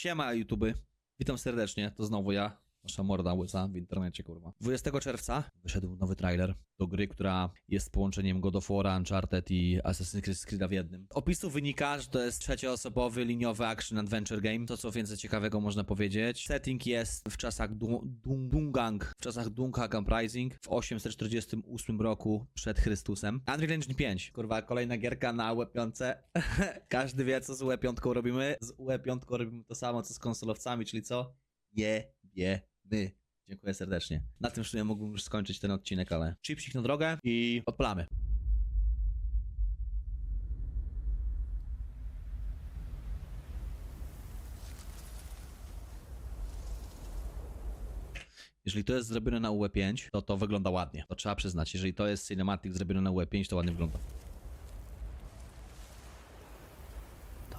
Siema YouTube, witam serdecznie, to znowu ja, nasza morda łysa w internecie, kurwa. 20 czerwca wyszedł nowy trailer do gry, która jest połączeniem God of War, Uncharted i Assassin's Creed'a w jednym. Opisu wynika, że to jest trzecioosobowy, liniowy action adventure game, to co więcej ciekawego można powiedzieć. Setting jest w czasach Du- Du- Dungang, w czasach Dunghag Uprising w 848 roku przed Chrystusem. Unreal Engine 5, kurwa, kolejna gierka na UE5. Każdy wie, co z UE5 robimy. Z UE5 robimy to samo, co z konsolowcami, czyli co? wiemy. Dziękuję serdecznie. Na tym w sumie mógłbym już skończyć ten odcinek, ale chipsik na drogę i odpalamy. Jeżeli to jest zrobione na UE5, to to wygląda ładnie. To trzeba przyznać. Jeżeli to jest cinematic zrobione na UE5, to ładnie wygląda. To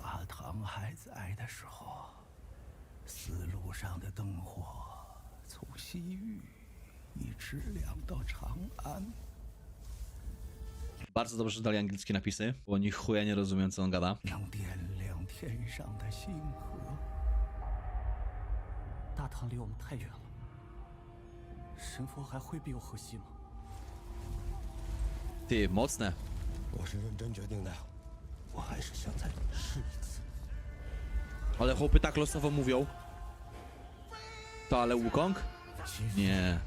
上的灯火从西域一直亮到长安。 Bardzo dobrze, że dali angielskie napisy, bo oni chuja nie rozumiem, co on gada. 能点亮天上的星河。大唐离我们太远了，神佛还会庇佑河西吗？ Ty, mocne. 我是认真决定的，我还是想再试一次。 Ale chłopy tak losowo mówią. To ale Wukong? Nie.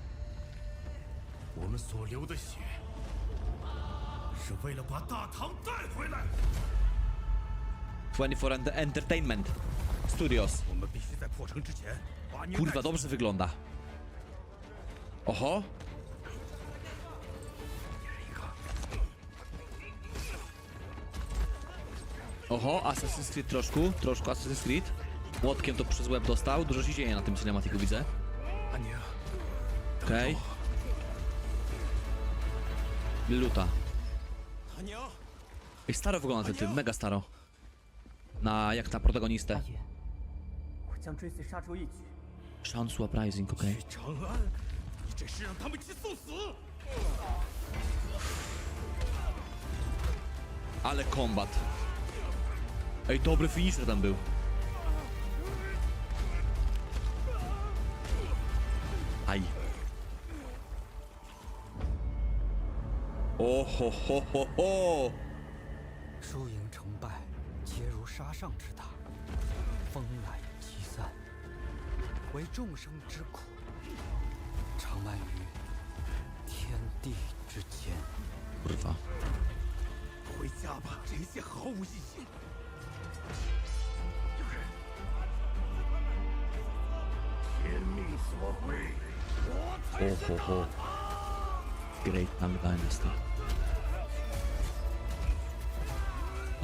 Twenty Four Entertainment Studios. Kurwa, dobrze wygląda. Oho. Oho, Assassin's Creed troszku, troszkę Assassin's Creed. Łopkiem to przez łeb dostał. Dużo się dzieje na tym cinematiku, widzę. Okej. Okay. Luta. Ej, staro wygląda ten typ, mega staro. Na, jak na protagonistę. Shansu Uprising, okej. Okay. Ale kombat. Ej, dobry finisher tam był. O ho ho ho ho! 输赢成败，皆如沙上之大，风来即散，为众生之苦，长漫于天地之间。Kurwa. 回家吧，这一切毫无意义。天命所归，Ho, ho, ho. Great Nam Dynasty.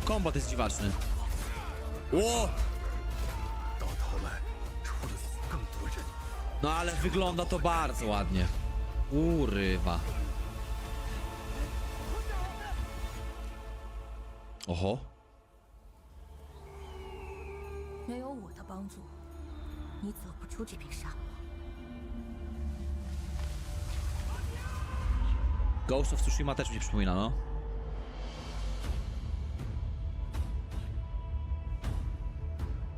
Kombat jest dziwaczny. Ło! No ale wygląda to bardzo ładnie. Urywa. Oho. Nie Ghost of Tsushima też mi się przypomina, no.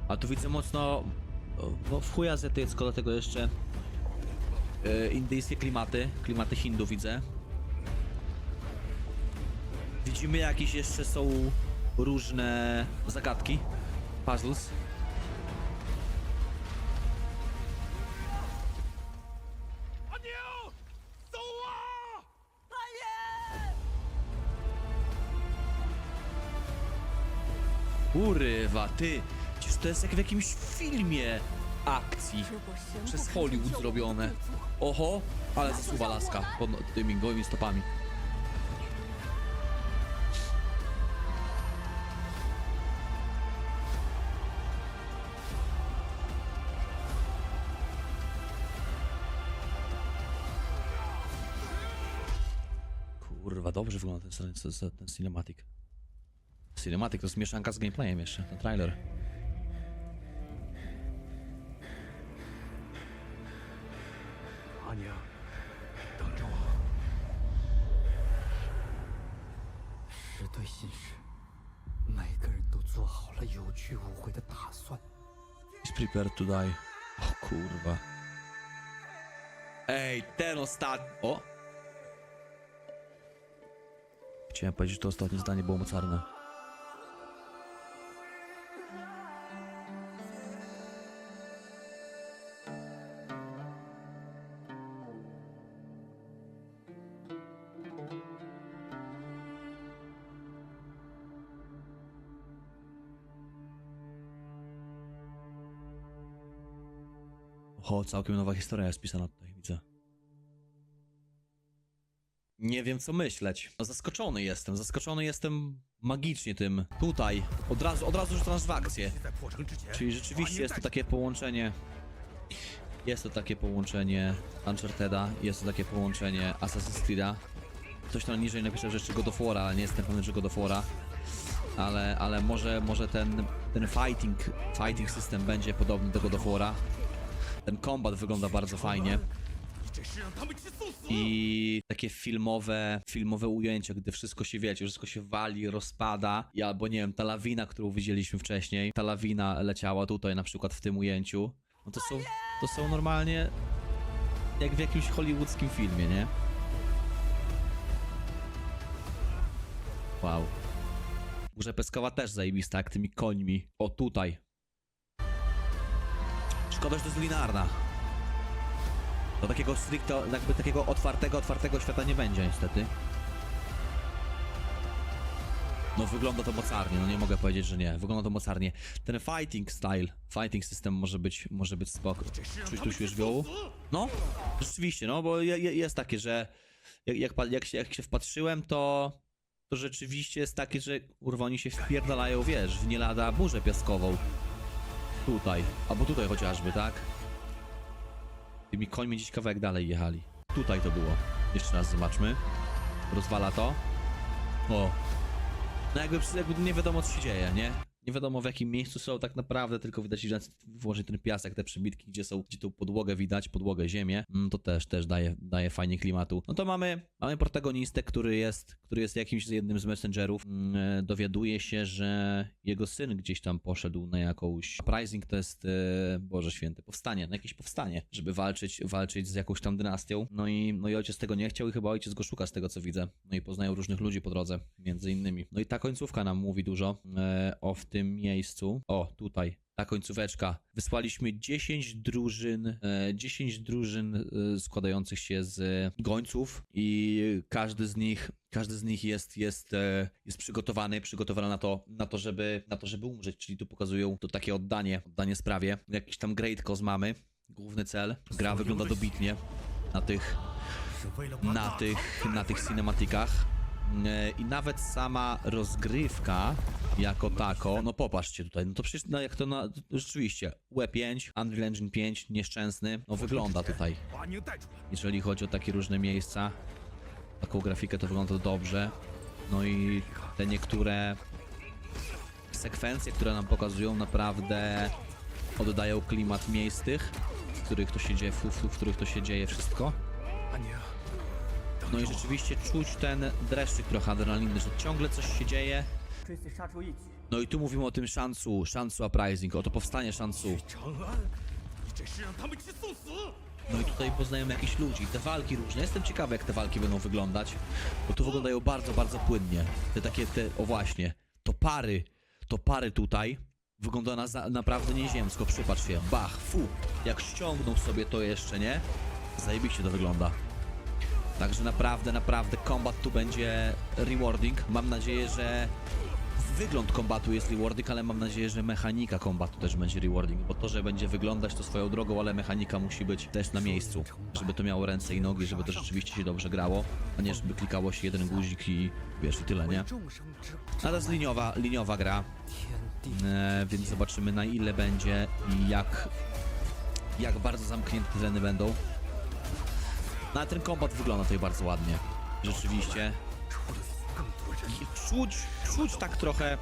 A tu widzę mocno no, w chuj azjatycko, dlatego jeszcze e, indyjskie klimaty, klimaty Hindu widzę. Widzimy jakieś jeszcze są różne zagadki, puzzles. Kurwa, ty! Przecież to jest jak w jakimś filmie akcji przez Hollywood zrobione. Oho, ale zasuwa laska pod tymi gołymi stopami. Kurwa, dobrze wygląda ten, ten, ten cinematic. Cinematic to jest mieszanka z gameplayem jeszcze, ten trailer. Ania, Is prepared to die. O kurwa. Ej, ten ostatni... O! Chciałem powiedzieć, że to ostatnie zdanie było mocarne. Oho, całkiem nowa historia jest pisana tutaj, widzę. Nie wiem, co myśleć. No, zaskoczony jestem, zaskoczony jestem magicznie tym. Tutaj, od razu, od razu transakcje. Czyli rzeczywiście jest to takie połączenie... Jest to takie połączenie Uncharted'a, jest to takie połączenie Assassin's Creed'a. Ktoś tam niżej napisze, że jeszcze God of ale nie jestem pewny, czy God of War'a. Ale, ale może, może ten, ten fighting, fighting system będzie podobny do God of War'a. Ten kombat wygląda bardzo fajnie. I takie filmowe, filmowe ujęcia, gdy wszystko się wiecie, wszystko się wali, rozpada. I albo nie wiem, ta lawina, którą widzieliśmy wcześniej, ta lawina leciała tutaj na przykład w tym ujęciu. No to są, to są normalnie jak w jakimś hollywoodzkim filmie, nie? Wow. Górze Peskowa też zajebista, jak tymi końmi. O tutaj, Szkoda, że to jest linearna. To takiego stricte, jakby takiego otwartego, otwartego świata nie będzie niestety. No wygląda to mocarnie, no nie mogę powiedzieć, że nie. Wygląda to mocarnie. Ten fighting style, fighting system może być, może być spoko. Czuć tu świeżbiołu? No, rzeczywiście, no bo je, je, jest takie, że jak, jak, jak, się, jak się wpatrzyłem, to, to rzeczywiście jest takie, że urwani się wpierdalają, wiesz, w nie lada burzę piaskową. Tutaj, albo tutaj chociażby, tak? Tymi końmi gdzieś kawałek dalej jechali. Tutaj to było. Jeszcze raz zobaczmy. Rozwala to. O. No jakby, jakby nie wiadomo co się dzieje, nie? Nie wiadomo w jakim miejscu są tak naprawdę, tylko widać, że włożyć ten piasek, te przebitki, gdzie są, gdzie tą podłogę widać, podłogę, ziemię, mm, to też, też daje, daje fajnie klimatu. No to mamy, mamy protagonistę, który jest, który jest jakimś jednym z messengerów. Mm, e, dowiaduje się, że jego syn gdzieś tam poszedł na jakąś uprising, to jest, e, Boże Święty, powstanie, na jakieś powstanie, żeby walczyć, walczyć z jakąś tam dynastią. No i, no i ojciec tego nie chciał i chyba ojciec go szuka z tego, co widzę. No i poznają różnych ludzi po drodze, między innymi. No i ta końcówka nam mówi dużo e, o w tym miejscu. O, tutaj ta końcóweczka. Wysłaliśmy 10 drużyn, e, 10 drużyn e, składających się z gońców i każdy z nich, każdy z nich jest, jest, e, jest przygotowany, przygotowany na to, na to, żeby, na to, żeby umrzeć, czyli tu pokazują to takie oddanie, oddanie sprawie. Jakiś tam great cause mamy, główny cel. Gra wygląda dobitnie na tych, na tych, na tych cinematikach i nawet sama rozgrywka jako tako. No popatrzcie tutaj, no to przecież no jak to na, rzeczywiście UE5, Unreal Engine 5, nieszczęsny, no wygląda tutaj. Jeżeli chodzi o takie różne miejsca, taką grafikę to wygląda dobrze. No i te niektóre sekwencje, które nam pokazują naprawdę oddają klimat miejsc tych, w których to się dzieje, w, w, w których to się dzieje wszystko. No i rzeczywiście czuć ten dreszczyk trochę adrenaliny, że ciągle coś się dzieje, no i tu mówimy o tym szansu, szansu uprising, o to powstanie szansu. No i tutaj poznajemy jakichś ludzi, te walki różne. Jestem ciekawy, jak te walki będą wyglądać, bo tu wyglądają bardzo, bardzo płynnie. Te takie, te, o właśnie, to pary, to pary tutaj wygląda na, naprawdę nieziemsko. Przypatrz się, bach, fu, jak ściągną sobie to jeszcze, nie? Zajebiście to wygląda. Także naprawdę, naprawdę kombat tu będzie rewarding. Mam nadzieję, że wygląd kombatu jest rewarding, ale mam nadzieję, że mechanika kombatu też będzie rewarding, bo to, że będzie wyglądać to swoją drogą, ale mechanika musi być też na miejscu, żeby to miało ręce i nogi, żeby to rzeczywiście się dobrze grało, a nie żeby klikało się jeden guzik i wiesz, i tyle, nie? Ale jest liniowa, liniowa gra, e, więc zobaczymy na ile będzie i jak, jak bardzo zamknięte tereny będą. No ale ten kombat wygląda tutaj bardzo ładnie, rzeczywiście czuć, czuć tak trochę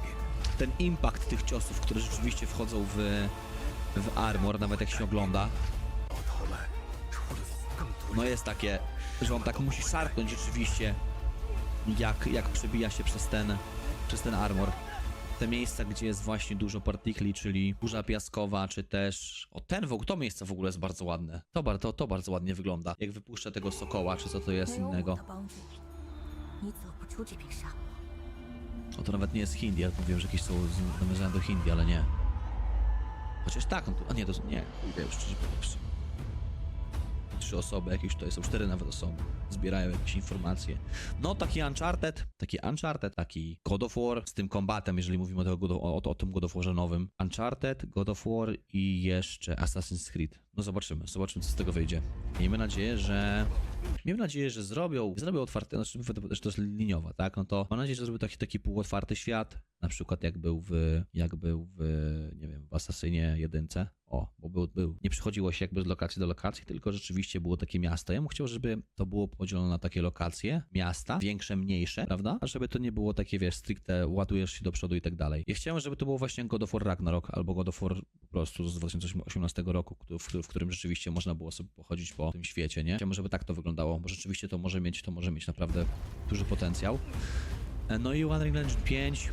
ten impact tych ciosów, które rzeczywiście wchodzą w, w armor, nawet jak się ogląda. No jest takie, że on tak musi szarpnąć rzeczywiście, jak, jak przebija się przez ten, przez ten armor. Te miejsca, gdzie jest właśnie dużo partikli, czyli burza piaskowa, czy też... O, ten w to miejsce w ogóle jest bardzo ładne. To, to, to bardzo ładnie wygląda. Jak wypuszczę tego sokoła, czy co to jest innego. O, to nawet nie jest Hindi, ja mówiłem, że jakieś są nawiązane do Hindi, ale nie. Chociaż tak, on tu, a nie, to nie, chuj, już szczerze. Trzy osoby, jakieś tutaj są cztery nawet osoby. Zbierają jakieś informacje. No, taki Uncharted, taki Uncharted, taki God of War z tym kombatem, jeżeli mówimy o, tego of, o, o tym God of Warze nowym. Uncharted, God of War i jeszcze Assassin's Creed. No zobaczymy, zobaczymy co z tego wyjdzie. Miejmy nadzieję, że Miejmy nadzieję, że zrobią, zrobią otwarty, znaczy że to jest liniowa, tak? No to mam nadzieję, że zrobią taki, taki półotwarty świat, na przykład jak był w, jak był w, nie wiem, w Asasynie jedynce. O, bo był, był. Nie przychodziło się jakby z lokacji do lokacji, tylko rzeczywiście było takie miasto. Ja bym chciał, żeby to było podzielone na takie lokacje, miasta, większe, mniejsze, prawda? A żeby to nie było takie, wiesz, stricte ładujesz się do przodu i tak dalej. Ja chciałem, żeby to było właśnie God of War Ragnarok albo God of War po prostu z 2018 roku, w, którym- w którym rzeczywiście można było sobie pochodzić po tym świecie, nie? Chciałbym, żeby tak to wyglądało, bo rzeczywiście to może mieć, to może mieć naprawdę duży potencjał. E, No i Unreal Engine 5,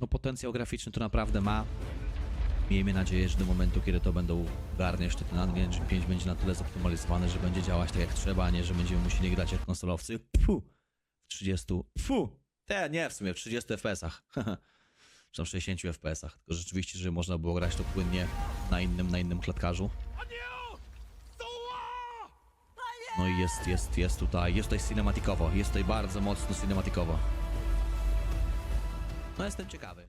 no potencjał graficzny to naprawdę ma. Miejmy nadzieję, że do momentu, kiedy to będą garniać, to ten Unreal Engine 5 będzie na tyle zoptymalizowany, że będzie działać tak jak trzeba, a nie, że będziemy musieli grać jak konsolowcy. Fu! W 30. Fu! Te, nie, w sumie w 30 FPS-ach. Czy tam 60 FPS-ach. Tylko rzeczywiście, że można było grać to płynnie na innym, na innym klatkarzu. No i jest, jest, jest tutaj, jest tutaj cinematikowo, jest tutaj bardzo mocno cinematikowo. No jestem ciekawy.